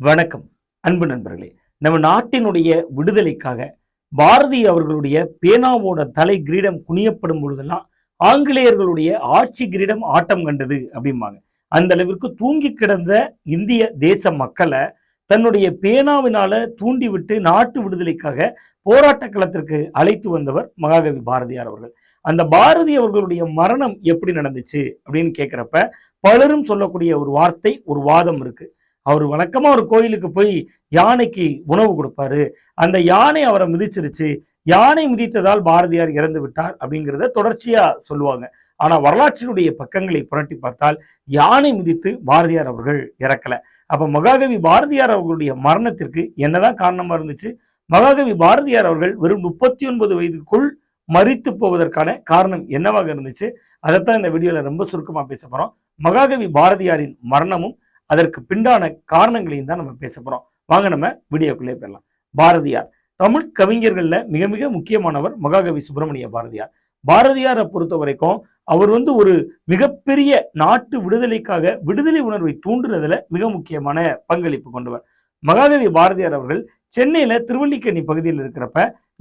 வணக்கம் அன்பு நண்பர்களே. நம்ம நாட்டினுடைய விடுதலைக்காக பாரதி அவர்களுடைய பேனாவோட தலை கிரீடம் குனியப்படும் பொழுதெல்லாம் ஆங்கிலேயர்களுடைய ஆட்சி கிரீடம் ஆட்டம் கண்டது அப்படிம்பாங்க. அந்த அளவிற்கு தூங்கி கிடந்த இந்திய தேச மக்களை தன்னுடைய பேனாவினால தூண்டிவிட்டு நாட்டு விடுதலைக்காக போராட்ட களத்திற்கு அழைத்து வந்தவர் மகாகவி பாரதியார் அவர்கள். அந்த பாரதி அவர்களுடைய மரணம் எப்படி நடந்துச்சு அப்படின்னு கேட்குறப்ப பலரும் சொல்லக்கூடிய ஒரு வார்த்தை ஒரு வாதம் இருக்கு. அவர் வழக்கமாக ஒரு கோயிலுக்கு போய் யானைக்கு உணவு கொடுப்பாரு. அந்த யானை அவரை மிதிச்சிருச்சு. யானை மிதித்ததால் பாரதியார் இறந்து விட்டார் அப்படிங்கிறத தொடர்ச்சியாக சொல்லுவாங்க. ஆனால் வரலாற்றினுடைய பக்கங்களை புரட்டி பார்த்தால் யானை மிதித்து பாரதியார் அவர்கள் இறக்கலை. அப்போ மகாகவி பாரதியார் அவர்களுடைய மரணத்திற்கு என்னதான் காரணமாக இருந்துச்சு? மகாகவி பாரதியார் அவர்கள் வெறும் முப்பத்தி ஒன்பது வயதுக்குள் மறித்து போவதற்கான காரணம் என்னவாக இருந்துச்சு? அதைத்தான் இந்த வீடியோவில் ரொம்ப சுருக்கமாக பேச போகிறோம் மகாகவி பாரதியாரின் மரணமும் அதற்கு பிண்டான காரணங்களையும் தான் நம்ம பேச போகிறோம் வாங்க நம்ம வீடியோக்குள்ளே போயிடலாம். பாரதியார். தமிழ் கவிஞர்களில் மிக மிக முக்கியமானவர் மகாகவி சுப்பிரமணிய பாரதியார். பாரதியாரை பொறுத்த வரைக்கும் அவர் வந்து ஒரு மிகப்பெரிய நாட்டு விடுதலைக்காக விடுதலை உணர்வை தூண்டுறதுல மிக முக்கியமான பங்களிப்பு கொண்டவர். மகாகவி பாரதியார் அவர்கள் சென்னையில திருவள்ளிக்கேணி பகுதியில் இருக்கிறப்ப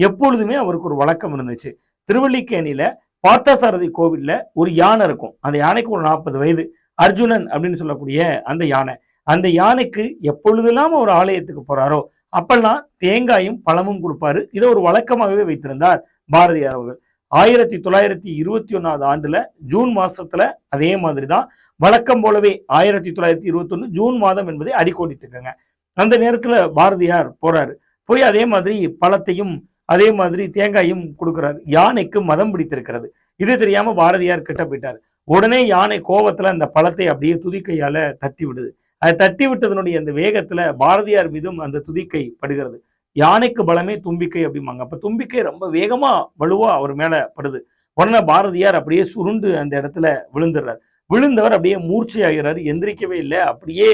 எப்பொழுதுமே அவருக்கு ஒரு வழக்கம் இருந்துச்சு. திருவல்லிக்கேணியில பார்த்தசாரதி கோவில்ல ஒரு யானை இருக்கும். அந்த யானைக்கு ஒரு நாற்பது வயது. அர்ஜுனன் அப்படின்னு சொல்லக்கூடிய அந்த யானை. அந்த யானைக்கு எப்பொழுதெல்லாம் ஒரு ஆலயத்துக்கு போறாரோ அப்பெல்லாம் தேங்காயும் பழமும் கொடுப்பாரு. இதை ஒரு வழக்கமாகவே வைத்திருந்தார் பாரதியார் அவர்கள். ஆயிரத்தி தொள்ளாயிரத்தி இருபத்தி ஒன்னாவது ஆண்டுல ஜூன் மாசத்துல அதே மாதிரி தான் வழக்கம் போலவே ஆயிரத்தி தொள்ளாயிரத்தி இருபத்தி ஒன்னு ஜூன் மாதம் என்பதை அடிக்கோடிட்டுருக்காங்க. அந்த நேரத்துல பாரதியார் போறாரு. போய் அதே மாதிரி பழத்தையும் அதே மாதிரி தேங்காயும் கொடுக்குறாரு. யானைக்கு மதம் பிடித்திருக்கிறது. இது தெரியாம பாரதியார் கிட்ட போயிட்டாரு. உடனே யானை கோவத்தில் அந்த பழத்தை அப்படியே துதிக்கையால தட்டி விடுது. அதை தட்டி விட்டதனுடைய அந்த வேகத்துல பாரதியார் மீதும் அந்த துதிக்கை படுகிறது. யானைக்கு பலமே தும்பிக்கை அப்படிம்பாங்க. அப்போ தும்பிக்கை ரொம்ப வேகமா வலுவா அவர் மேல படுது. உடனே பாரதியார் அப்படியே சுருண்டு அந்த இடத்துல விழுந்துடுறார். விழுந்தவர் அப்படியே மூர்ச்சையாகிறாரு. எந்திரிக்கவே இல்லை. அப்படியே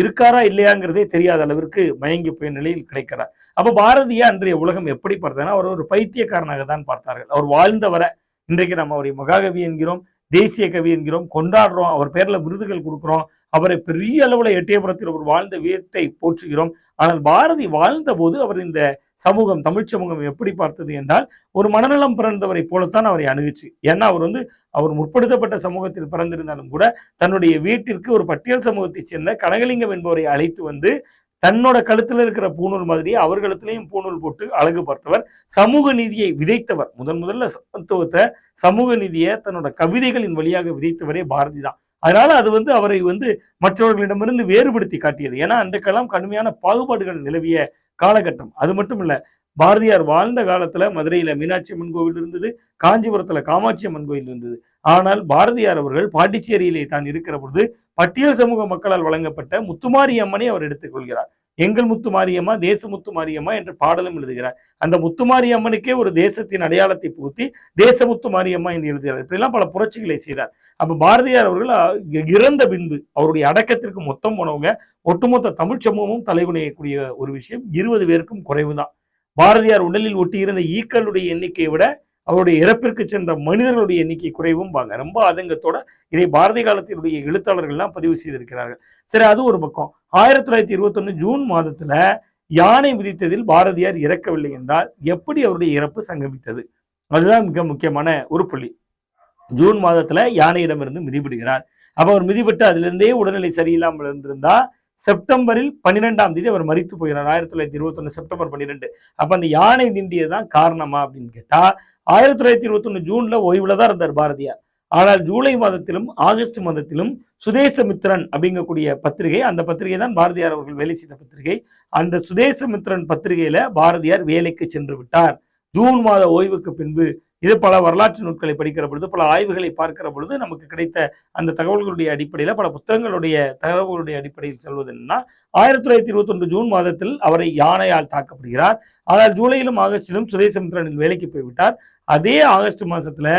இருக்காரா இல்லையாங்கிறதே தெரியாத அளவிற்கு மயங்கி போய் நிலையில் கிடைக்கிறார். அப்போ பாரதியா அன்றைய உலகம் எப்படி பார்த்ததுன்னா அவர் ஒரு பைத்தியக்காரனாக தான் பார்த்தார்கள். அவர் வாழ்ந்தவரை இன்றைக்கு நம்ம அவரை மகாகவி என்கிறோம். தேசிய கவி என்கிறோம் கொண்டாடுறோம் அவர் பேர்ல விருதுகள் கொடுக்குறோம் அவரை பெரிய அளவுல எட்டயபுரத்தில் அவர் வாழ்ந்த வீட்டை போற்றுகிறோம். ஆனால் பாரதி வாழ்ந்த போது அவர் இந்த சமூகம் தமிழ் சமூகம் எப்படி பார்த்தது என்றால் ஒரு மனநலம் பிறந்தவரை போலத்தான் அவரை அணுகுச்சு. ஏன்னா அவர் வந்து அவர் முற்படுத்தப்பட்ட சமூகத்தில் பிறந்திருந்தாலும் கூட தன்னுடைய வீட்டிற்கு ஒரு பட்டியல் சமூகத்தைச் சேர்ந்த கனகலிங்கம் என்பவரை அழைத்து வந்து தன்னோட கழுத்தில் இருக்கிற பூணூல் மாதிரியே அவர் கழுத்துலையும் பூணூல் போட்டு அழகு பார்த்தவர். சமூக நீதியை விதைத்தவர். முதன் முதல்ல சமத்துவத்தை சமூக நீதியை தன்னோட கவிதைகளின் வழியாக விதைத்தவரே பாரதி தான். அதனால அது வந்து அவரை வந்து மற்றவர்களிடமிருந்து வேறுபடுத்தி காட்டியது. ஏன்னா அன்றைக்கெல்லாம் கடுமையான பாகுபாடுகள் நிலவிய காலகட்டம். அது மட்டும் இல்ல பாரதியார் வாழ்ந்த காலத்துல மதுரையில மீனாட்சி அம்மன் கோவில் இருந்தது காஞ்சிபுரத்துல காமாட்சி அம்மன் கோயில் இருந்தது. ஆனால் பாரதியார் அவர்கள் பாண்டிச்சேரியிலே தான் இருக்கிற பொழுது பட்டியல் சமூக மக்களால் வழங்கப்பட்ட முத்துமாரி அம்மனை அவர் எடுத்துக்கொள்கிறார். எங்கள் முத்து மாரியம்மா தேச முத்துமாரியம்மா என்ற பாடலும் எழுதுகிறார். அந்த முத்துமாரி அம்மனுக்கே ஒரு தேசத்தின் அடையாளத்தை புகுத்தி தேசமுத்து மாரியம்மா என்று எழுதுகிறார். இப்படிலாம் பல புரட்சிகளை செய்தார். அப்ப பாரதியார் அவர்கள் இறந்த பின்பு அவருடைய அடக்கத்திற்கு மொத்தம் போனவங்க ஒட்டுமொத்த தமிழ் சமூகமும் தலைவனையக்கூடிய ஒரு விஷயம். இருபது பேருக்கும் குறைவுதான். பாரதியார் உடலில் ஒட்டியிருந்த ஈக்களுடைய எண்ணிக்கையை விட அவருடைய இறப்பிற்கு சென்ற மனிதர்களுடைய எண்ணிக்கை குறைவும் வாங்க ரொம்ப ஆதங்கத்தோட இதை பாரதி காலத்தினுடைய எழுத்தாளர்கள்லாம் பதிவு செய்திருக்கிறார்கள். சரி அது ஒரு பக்கம். ஆயிரத்தி தொள்ளாயிரத்தி இருபத்தொன்னு ஜூன் மாதத்துல யானை விதித்ததில் பாரதியார் இறக்கவில்லை என்றால் எப்படி அவருடைய இறப்பு சங்கமித்தது? அதுதான் மிக முக்கியமான ஒரு புள்ளி. ஜூன் மாதத்துல யானையிடமிருந்து மிதிபடுகிறார். அப்ப அவர் மிதிபட்டு அதிலிருந்தே உடல்நிலை சரியில்லாமல் இருந்திருந்தா செப்டம்பரில் பன்னிரெண்டாம் தேதி அவர் மறித்து போகிறார். ஆயிரத்தி தொள்ளாயிரத்தி இருபத்தொன்னு செப்டம்பர் பன்னிரெண்டு. அப்போ அந்த யானை திண்டியதான் காரணமா அப்படின்னு கேட்டா ஆயிரத்தி தொள்ளாயிரத்தி இருபத்தொன்னு ஜூனில் ஓய்வில் தான் இருந்தார் பாரதியார். ஆனால் ஜூலை மாதத்திலும் ஆகஸ்ட் மாதத்திலும் சுதேசமித்ரன் அப்படிங்கக்கூடிய பத்திரிகை அந்த பத்திரிகை தான் பாரதியார் அவர்கள் வேலை செய்த பத்திரிகை. அந்த சுதேசமித்ரன் பத்திரிகையில பாரதியார் வேலைக்கு சென்று விட்டார். ஜூன் மாத ஓய்வுக்கு பின்பு இது பல வரலாற்று நூட்களை படிக்கிற பொழுது பல ஆய்வுகளை பார்க்கிற பொழுது நமக்கு கிடைத்த அந்த தகவல்களுடைய அடிப்படையில் பல புத்தகங்களுடைய தகவல்களுடைய அடிப்படையில் சொல்வது என்னன்னா ஆயிரத்தி தொள்ளாயிரத்தி இருபத்தொன்று ஜூன் மாதத்தில் அவரை யானையால் தாக்கப்படுகிறார். ஆனால் ஜூலையிலும் ஆகஸ்டிலும் சுதேசமித்ரனில் வேலைக்கு போய்விட்டார். அதே ஆகஸ்ட் மாதத்தில்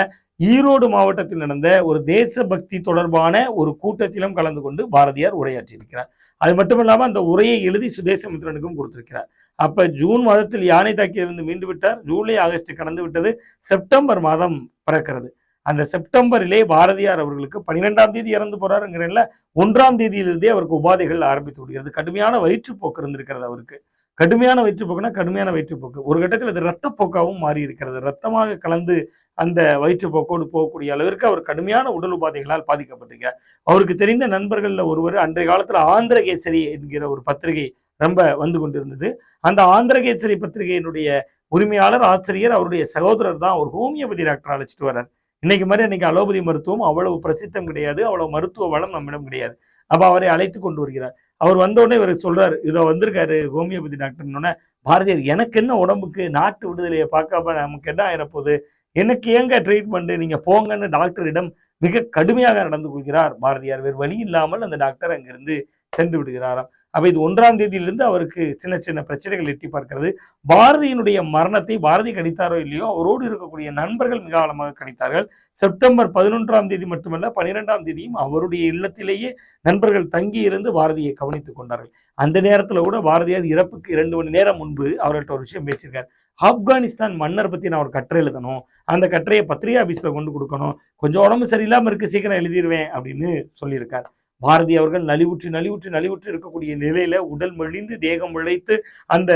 ஈரோடு மாவட்டத்தில் நடந்த ஒரு தேசபக்தி தொடர்பான ஒரு கூட்டத்திலும் கலந்து கொண்டு பாரதியார் உரையாற்றியிருக்கிறார். அது மட்டுமில்லாம அந்த உரையை எழுதி சுதேசமித்ரனுக்கும் கொடுத்திருக்கிறார். அப்போ ஜூன் மாதத்தில் யானை தாக்கியிருந்து மீண்டு விட்டார். ஜூலை ஆகஸ்ட் கடந்து விட்டது. செப்டம்பர் மாதம் பிறக்கிறது. அந்த செப்டம்பரிலே பாரதியார் அவர்களுக்கு பன்னிரெண்டாம் தேதி இறந்து போறாருங்கிறல ஒன்றாம் தேதியிலிருந்தே அவருக்கு உபாதைகள் ஆரம்பித்து விடுகிறது. கடுமையான வயிற்றுப்போக்கு இருந்திருக்கிறது அவருக்கு. கடுமையான வயிற்றுப்போக்குனா கடுமையான வயிற்றுப்போக்கு. ஒரு கட்டத்தில் அது ரத்தப்போக்காகவும் மாறி இருக்கிறது ரத்தமாக கலந்து அந்த வயிற்றுப்போக்கோடு போகக்கூடிய அளவிற்கு அவர் கடுமையான உடல் உபாதைகளால் பாதிக்கப்பட்டிருக்கார் அவருக்கு தெரிந்த நண்பர்களில் ஒருவர் அன்றைய காலத்துல ஆந்திரகேசரி என்கிற ஒரு பத்திரிகை ரொம்ப வந்து கொண்டிருந்தது. அந்த ஆந்திரகேசரி பத்திரிகையினுடைய உரிமையாளர் ஆசிரியர் அவருடைய சகோதரர் தான் ஒரு ஹோமியோபதி டாக்டர் அழைச்சிட்டு வர்றார். இன்னைக்கு மாதிரி இன்னைக்கு அலோபதி மருத்துவம் அவ்வளவு பிரசித்தம் கிடையாது அவ்வளவு மருத்துவ வளம் நம்மிடம் கிடையாது. அப்போ அவரை அழைத்து கொண்டு வருகிறார். அவர் வந்தோடனே இவர் சொல்றாரு இதோ வந்திருக்காரு ஹோமியோபதி டாக்டர்னு பாரதியார் எனக்கு என்ன உடம்புக்கு நாட்டு விடுதலையை பார்க்காம நமக்கு என்ன ஆயிரப்போகுது? எனக்கு ஏங்க ட்ரீட்மெண்ட் நீங்க போங்கன்னு டாக்டரிடம் மிக கடுமையாக நடந்து கொள்கிறார். பாரதியார் வேறு வழி இல்லாமல் அந்த டாக்டர் அங்கிருந்து சென்று விடுகிறாராம். அப்போ இது ஒன்றாம் தேதியிலிருந்து அவருக்கு சின்ன சின்ன பிரச்சனைகள் எட்டி பார்க்கிறது. பாரதியினுடைய மரணத்தை பாரதி கணித்தாரோ இல்லையோ? அவரோடு இருக்கக்கூடிய நண்பர்கள் மிக ஆழமாக கணித்தார்கள். செப்டம்பர் பதினொன்றாம் தேதி மட்டுமல்ல பனிரெண்டாம் தேதியும் அவருடைய இல்லத்திலேயே நண்பர்கள் தங்கி இருந்து பாரதியை கவனித்துக் கொண்டார்கள். அந்த நேரத்தில் கூட பாரதியார் இறப்புக்கு இரண்டு மணி நேரம் முன்பு அவர்கிட்ட ஒரு விஷயம் பேசியிருக்கார். ஆப்கானிஸ்தான் மன்னர் பற்றி நான் ஒரு கட்டுரை எழுதணும். அந்த கட்டுரையை பத்திரிகை ஆஃபீஸில் கொண்டு கொடுக்கணும். கொஞ்சம் உடம்பு சரியில்லாமல் இருக்கு சீக்கிரம் எழுதிடுவேன் அப்படின்னு சொல்லியிருக்கார். பாரதி அவர்கள் நலிவுற்று நலிவுற்று நலிவுற்று இருக்கக்கூடிய நிலையில உடல் மொழிந்து தேகம் உழைத்து அந்த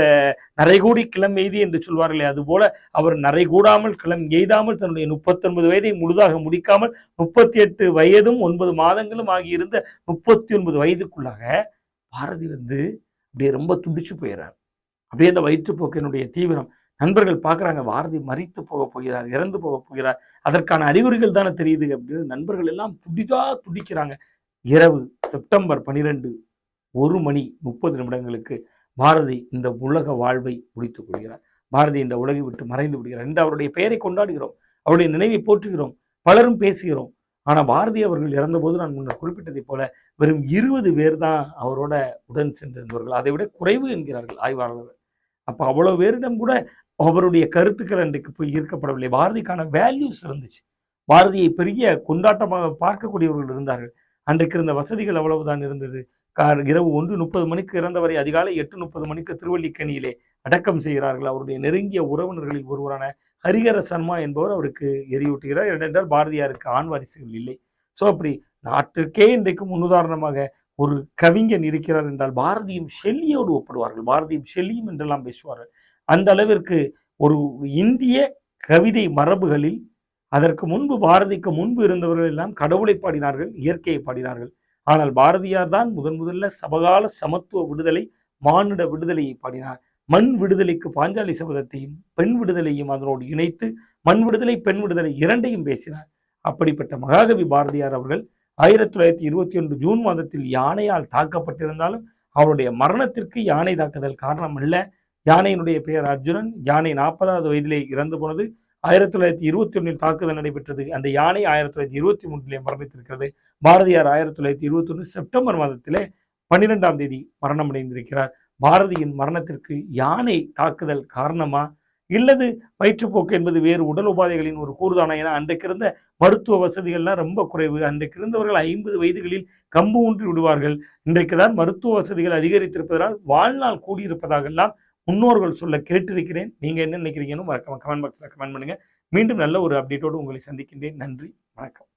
நரைகூடி கிளம் எய்தி என்று சொல்வார்களே அதுபோல அவர் நரைகூடாமல் கிளம் எய்தாமல் தன்னுடைய முப்பத்தொன்பது வயதை முழுதாக முடிக்காமல் முப்பத்தி எட்டு வயதும் ஒன்பது மாதங்களும் ஆகியிருந்த முப்பத்தி ஒன்பது வயதுக்குள்ளாக பாரதி வந்து அப்படியே ரொம்ப துடிச்சு போயிடுறார் அப்படியே அந்த வயிற்றுப்போக்கினுடைய தீவிரம். நண்பர்கள் பார்க்குறாங்க பாரதி மறித்து போக போகிறார் இறந்து போக போகிறார். அதற்கான அறிகுறிகள் தானே தெரியுது அப்படின்னு நண்பர்கள் எல்லாம் துடிதா துடிக்கிறாங்க. இரவு செப்டம்பர் பனிரெண்டு ஒரு மணி முப்பது நிமிடங்களுக்கு பாரதி இந்த உலக வாழ்வை முடித்துக் கொள்கிறார். பாரதி இந்த உலகை விட்டு மறைந்து விடுகிறார் என்று அவருடைய பெயரை கொண்டாடுகிறோம். அவருடைய நினைவை போற்றுகிறோம். பலரும் பேசுகிறோம். ஆனால் பாரதி அவர்கள் இறந்தபோது நான் முன்னர் குறிப்பிட்டதைப் போல வெறும் இருபது பேர் தான் அவரோட உடன் சென்றிருந்தவர்கள். அதை விட குறைவு என்கிறார்கள் ஆய்வாளர்கள். அப்போ அவ்வளோ பேரிடம் கூட அவருடைய கருத்துக்கள் அன்றைக்கு போய் ஈர்க்கப்படவில்லை. பாரதிக்கான வேல்யூஸ் இருந்துச்சு. பாரதியை பெரிய கொண்டாட்டமாக பார்க்கக்கூடியவர்கள் இருந்தார்கள். அன்றைக்கு இருந்த வசதிகள் அவ்வளவுதான் இருந்தது. கார் இரவு ஒன்று முப்பது மணிக்கு இறந்தவரை அதிகாலை எட்டு முப்பது மணிக்கு திருவள்ளிக்கனியிலே அடக்கம் செய்கிறார்கள். அவருடைய நெருங்கிய உறவினர்களில் ஒருவரான ஹரிஹர சர்மா என்பவர் அவருக்கு எரியூட்டுகிறார். ஏனென்றால் பாரதியாருக்கு ஆண் வாரிசுகள் இல்லை. ஸோ அப்படி நாட்டிற்கே இன்றைக்கு முன்னுதாரணமாக ஒரு கவிஞன் இருக்கிறார் என்றால் பாரதியும் ஷெல்லியோடு ஒப்பிடுவார்கள். பாரதியும் ஷெல்லியும் என்றெல்லாம் பேசுவார்கள். அந்த அளவிற்கு ஒரு இந்திய கவிதை மரபுகளில் அதற்கு முன்பு பாரதிக்கு முன்பு இருந்தவர்கள் எல்லாம் கடவுளை பாடினார்கள் இயற்கையை பாடினார்கள். ஆனால் பாரதியார் தான் முதன் முதல்ல சபகால சமத்துவ விடுதலை மானிட விடுதலையை பாடினார். மண் விடுதலைக்கு பாஞ்சாலி சபதத்தையும் பெண் விடுதலையும் அதனோடு இணைத்து மண் விடுதலை பெண் விடுதலை இரண்டையும் பேசினார். அப்படிப்பட்ட மகாகவி பாரதியார் அவர்கள் ஆயிரத்தி தொள்ளாயிரத்தி இருபத்தி ஒன்று ஜூன் மாதத்தில் யானையால் தாக்கப்பட்டிருந்தாலும் அவருடைய மரணத்திற்கு யானை தாக்குதல் காரணம் அல்ல. யானையினுடைய பெயர் அர்ஜுனன் யானை நாற்பதாவது வயதிலே இறந்து போனது ஆயிரத்தி தொள்ளாயிரத்தி இருபத்தி ஒன்றில் தாக்குதல் நடைபெற்றது. அந்த யானை ஆயிரத்தி தொள்ளாயிரத்தி இருபத்தி மூன்றிலே மரணித்திருக்கிறது பாரதியார் ஆயிரத்தி தொள்ளாயிரத்தி இருபத்தி ஒன்று செப்டம்பர் மாதத்திலே பன்னிரெண்டாம் தேதி மரணமடைந்திருக்கிறார். பாரதியின் மரணத்திற்கு யானை தாக்குதல் காரணமா? இல்லது வயிற்றுப்போக்கு என்பது வேறு உடல் உபாதைகளின் ஒரு கூறுதானா ஏன்னா அன்றைக்கு இருந்த மருத்துவ வசதிகள்லாம் ரொம்ப குறைவு. அன்றைக்கு இருந்தவர்கள் ஐம்பது வயதுகளில் கம்பு ஊன்றி விடுவார்கள். இன்றைக்கு தான் மருத்துவ வசதிகள் அதிகரித்திருப்பதால் வாழ்நாள் கூடியிருப்பதாகலாம் முன்னோர்கள் சொல்ல கேட்டிருக்கிறேன். நீங்கள் என்ன நினைக்கிறீங்கன்னு மறக்காம கமெண்ட் பாக்ஸில் கமெண்ட் பண்ணுங்கள் மீண்டும் நல்ல ஒரு அப்டேட்டோடு உங்களை சந்திக்கின்றேன். நன்றி. வணக்கம்.